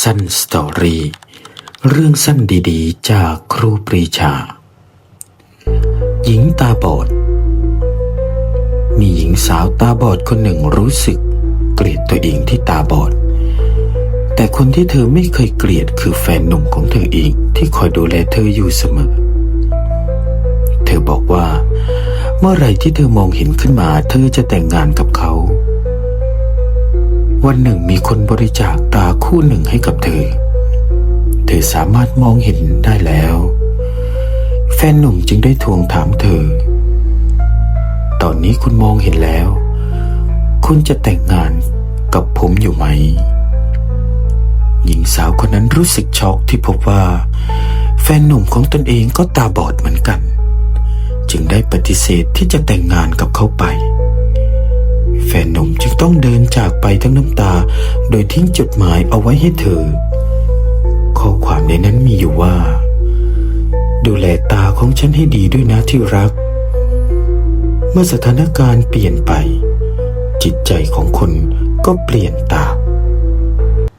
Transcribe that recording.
สั้นสตอรี่เรื่องสั้นดีๆ จากครูปรีชา หญิงตาบอด มีหญิงสาวตาบอดคนหนึ่งรู้สึก เกลียดตัวเองที่ตาบอด แต่คนที่เธอไม่เคยเกลียดคือแฟนหนุ่มของเธอเองที่คอยดูแลเธออยู่เสมอ เธอบอกว่า เมื่อไรที่เธอมองเห็นขึ้นมา เธอจะแต่งงานกับเขา วันหนึ่งมีคนบริจาคตาคู่หนึ่งให้กับเธอ เธอสามารถมองเห็นได้แล้ว แฟนหนุ่มจึงได้ทวงถามเธอ ตอนนี้คุณมองเห็นแล้ว คุณจะแต่งงานกับผมอยู่ไหม หญิงสาวคนนั้นรู้สึกช็อกที่พบว่า แฟนหนุ่มของตนเองก็ตาบอดเหมือนกัน จึงได้ปฏิเสธที่จะแต่งงานกับเขาไป แฟนหนุ่มจึงต้องเดิน ทั้งน้ำตา โดยทิ้งจดหมายเอาไว้ให้เธอ ข้อความในนั้นมีอยู่ว่า ดูแลตาของฉันให้ดีด้วยนะที่รัก เมื่อสถานการณ์เปลี่ยนไป จิตใจของคนก็เปลี่ยนตาม